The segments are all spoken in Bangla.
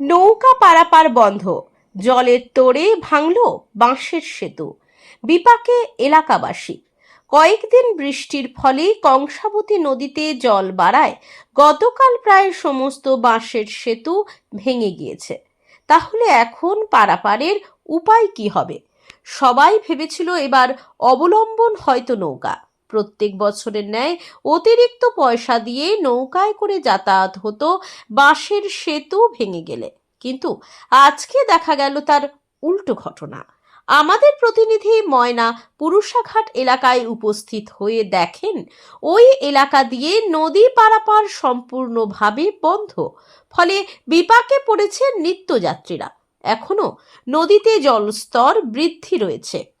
নৌকা পারাপার বন্ধ। জলের তোড়ে ভাঙল বাঁশের সেতু। বিপাকে এলাকাবাসী। কয়েকদিন বৃষ্টির ফলে কংসাবতী নদীতে জল বাড়ায়। গতকাল প্রায় সমস্ত বাঁশের সেতু ভেঙে গিয়েছে। তাহলে এখন পারাপারের উপায় কি হবে? সবাই ভেবেছিল এবার অবলম্বন হয়তো নৌকা। প্রত্যেক বছরের ন্যায় অতিরিক্ত পয়সা দিয়ে নৌকায় করে যাতায়াত হতো। বাঁশের সেতু ভেঙে গেলে। কিন্তু আজকে দেখা গেল তার উল্টো ঘটনা। আমাদের প্রতিনিধি ময়না পুরুষাঘাট এলাকায় উপস্থিত হয়ে দেখেন, ওই এলাকা দিয়ে নদী পারাপার সম্পূর্ণভাবে বন্ধ। ফলে বিপাকে পড়েছে নিত্যযাত্রীরা। এখনও নদীতে জলস্তর বৃদ্ধি রয়েছে।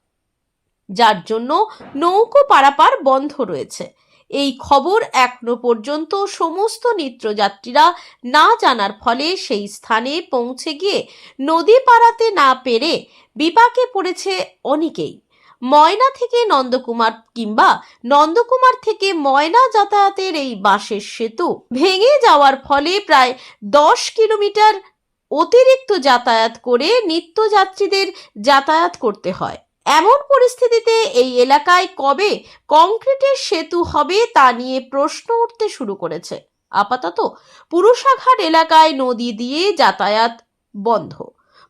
যার জন্য নৌকো পারাপার বন্ধ রয়েছে। এই খবর এখনও পর্যন্ত সমস্ত নিত্যযাত্রীরা না জানার ফলে সেই স্থানে পৌঁছে গিয়ে নদী পারাতে না পেরে বিপাকে পড়েছে অনেকেই। ময়না থেকে নন্দকুমার কিংবা নন্দকুমার থেকে ময়না যাতায়াতের এই বাঁশের সেতু ভেঙে যাওয়ার ফলে প্রায় দশ কিলোমিটার অতিরিক্ত যাতায়াত করে নিত্যযাত্রীদের যাতায়াত করতে হয়। এমন পরিস্থিতিতে এই এলাকায় কবে কংক্রিটের সেতু হবে তা নিয়ে প্রশ্ন উঠতে শুরু করেছে। আপাতত পুরুষাঘাট এলাকায় নদী দিয়ে যাতায়াত বন্ধ।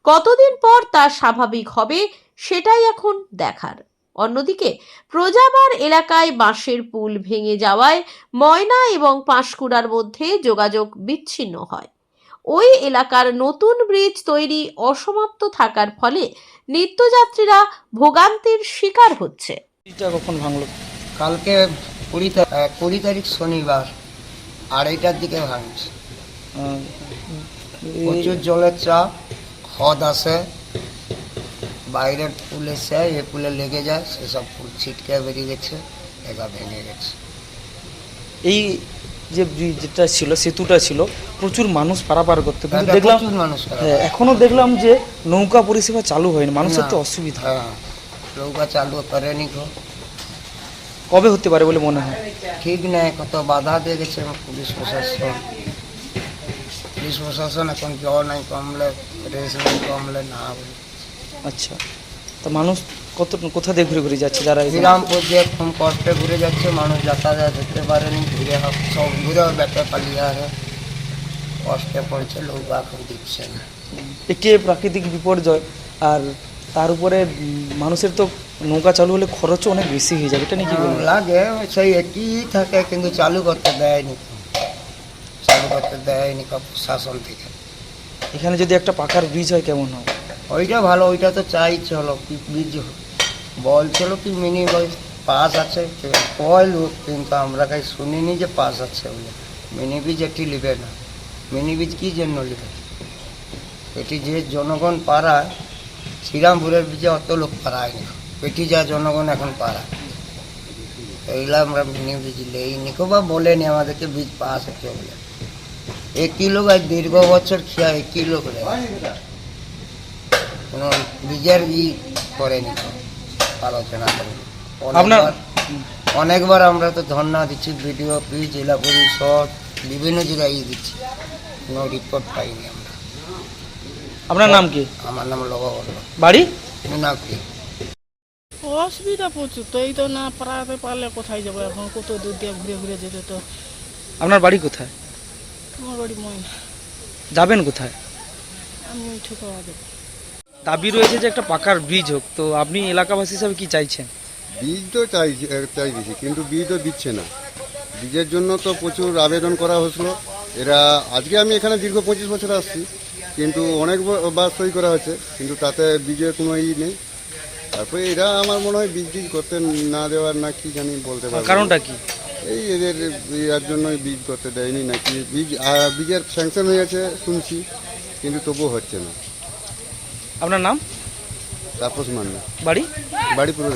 কতদিন পর তা স্বাভাবিক হবে সেটাই এখন দেখার। অন্যদিকে প্রজাবার এলাকায় বাঁশের পুল ভেঙে যাওয়ায় ময়না এবং পাঁশকুড়ার মধ্যে যোগাযোগ বিচ্ছিন্ন হয়। ওই এলাকার নতুন ব্রিজ তৈরি অসমাপ্ত থাকার ফলে নিত্যযাত্রীরা ভোগান্তির শিকার হচ্ছে। এটা কখন ভাঙলো? কালকে কুড়ি কুড়ি তারিখ শনিবার আড়াইটার দিকে ভাঙছে। প্রচুর জলের চাপ হদ আসে বাইরের পুল এসে এ পুলে লেগে যায় সেসব পুল ছিটকে বেরিয়ে গেছে এগা ভেঙে গেছে। এই যে যেটা ছিল সেতুটা ছিল প্রচুর মানুষ পারাপার করতে কিন্তু দেখলাম মানুষ খারাপ। হ্যাঁ, এখনও দেখলাম যে নৌকা পরিষেবা চালু হয়নি মানুষের তো অসুবিধা। হ্যাঁ নৌকা চালু করেনি গো। কবে হতে পারে বলে মনে হয়? ঠিক নেই কত বাধা দিয়ে গেছে পুলিশ প্রশাসন। পুলিশ প্রশাসন এখন জল নাই কমলে রেস নাই কমলে না আচ্ছা তা মানুষ কত কোথা দিয়ে ঘুরে ঘুরে যাচ্ছে যারা শ্রীরামপুর দিয়ে খুব কষ্টে ঘুরে যাচ্ছে মানুষ যাতায়াত করতে পারেনি ঘুরে সব ঘুরে ব্যাপে পালিয়ে আসে কষ্টে পড়ছে লোক এখন দিচ্ছে না। একে প্রাকৃতিক বিপর্যয়? আর তার উপরে মানুষের তো নৌকা চালু হলে খরচও অনেক বেশি হয়ে যাবে এটা নিয়ে কি বলব লাগে সেই একই থাকে কিন্তু চালু করতে দেয়নি চালু করতে দেয়নি শাসন থেকে। এখানে যদি একটা পাকার ব্রিজ হয় কেমন হয়? ওইটা ভালো ওইটা তো চাই চলো কি বীজ বলছিল কি মিনি বল, পাস আছে? কয় লোক কিন্তু আমরা কাছে শুনিনি যে পাস আছে বলে। মিনি বীজ একটি লিবে না। মিনি বীজ কী জন্য লিবে? এটি যে জনগণ পাড়ায়, শ্রীরামপুরের বীজে অত লোক পাড়ায়নি এটি যা জনগণ এখন পাড়ায়। এইগুলো আমরা মিনি বীজ লেইনি কেউ বা বলেনি আমাদেরকে বীজ পাস আছে বলে। একই লোক আজ দীর্ঘ বছর খেয়া একই লোক কোনো বীজের ই করেনি। আলোচনা করে আপনার- অনেকবার- আমরা তো ধর্ণা দিচ্ছি ভিডিও পি জেলা পরিষদ বিভিন্ন জায়গায় দিচ্ছি। কোনো রিপোর্ট পাইনি আমরা। আপনার নাম কি? আমার নাম লগা বলল বাড়ি? মিনাক্ষী অসুবিধা প্রচুর তো এই তো না পারাতে পারলে কোথায় যাব এখন? কত দূর দিয়ে ঘুরে ঘুরে যেতে তো। আপনার বাড়ি কোথায়? আমার বাড়ি ময়না। যাবেন কোথায়? আমি ওই ঠুকা দেবো দাবি রয়েছে যে একটা পাকার ব্রিজ হোক। তো আপনি এলাকাবাসী হিসাবে কি চাইছেন? বীজ তো চাই চাইছি কিন্তু বীজও দিচ্ছে না। বীজের জন্য তো প্রচুর আবেদন করা হয়েছিল। এরা আজকে আমি এখানে দীর্ঘ পঁচিশ বছর আসছি কিন্তু অনেক বার সই করা হয়েছে কিন্তু তাতে বীজের কোনো ই নেই। তারপরে এরা আমার মনে হয় বীজ টিজ করতে না দেওয়ার না কি জানি বলতে পারব। না। কারণটা কি? এই এদের ইয়ার জন্যই বীজ করতে দেয়নি নাকি বীজ বীজের স্যাংশন হয়ে গেছে শুনছি কিন্তু তবুও হচ্ছে না। আপনার নাম? তাপস মান্না। বাড়ি? বাড়ি পুরো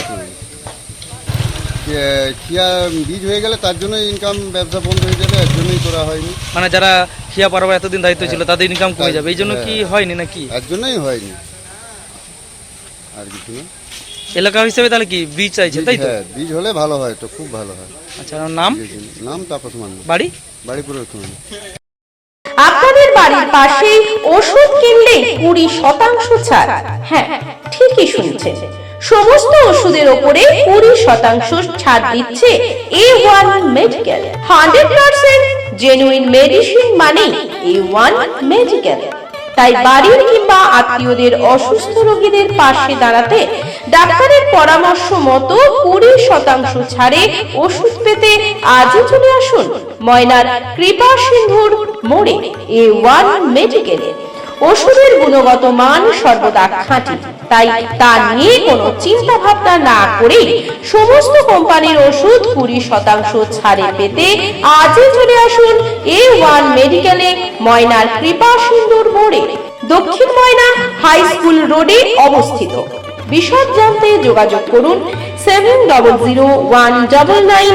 খিয়া বীজ হয়ে গেলে তার জন্য ইনকাম ব্যবসা বন্ধ হয়ে যাবে এর জন্যই করা হয়নি। মানে যারা খিয়া পারবার এতদিন দায়িত্ব ছিল তাদের ইনকাম কমে যাবে এই জন্য কি হ্যাঁ। হয়নি নাকি? এর জন্যই হয়নি। আর কিছু না। এলাকা হিসেবে তাহলে কি বীজ চাইছে তাই তো? হ্যাঁ বীজ হলে ভালো হয় তো খুব ভালো হয়। আচ্ছা আপনার নাম? নাম তাপস মান্না। বাড়ি? বাড়ি পুরো আপনাদের বাড়ি বাড়ির কিনলে কুড়ি শতাংশ ছাড়। হ্যাঁ ঠিকই শুনছেন সমস্ত ওষুধের ওপরে কুড়ি শতাংশ ছাড় দিচ্ছে A one medical hundred percent genuine medicine মানে এ ওয়ান মেডিকেল তাই বাড়ির কিংবা আত্মীয়দের অসুস্থ রোগীদের পাশে দাঁড়াতে ডাক্তারের পরামর্শ মতো কুড়ি শতাংশ ছাড়ে ওষুধ পেতে আজই চলে আসুন ময়নার কৃপা সিন্ধুর মোড়ে এ ওয়ান মেডিকেলে ওষুধের গুণগত মান সর্বদা খাঁটি। তাই তা নিয়ে কোনো চিন্তা ভাবনা না করে সমস্ত কোম্পানির ওষুধ কুড়ি শতাংশ ছাড়ে পেতে আজই চলে আসুন এ ওয়ান মেডিকেলে ময়নার কৃপা সিন্দুর মোড়ে। দক্ষিণ ময়না হাই স্কুল রোডে অবস্থিত। বিশদ জানতে যোগাযোগ করুন seven double zero one double nine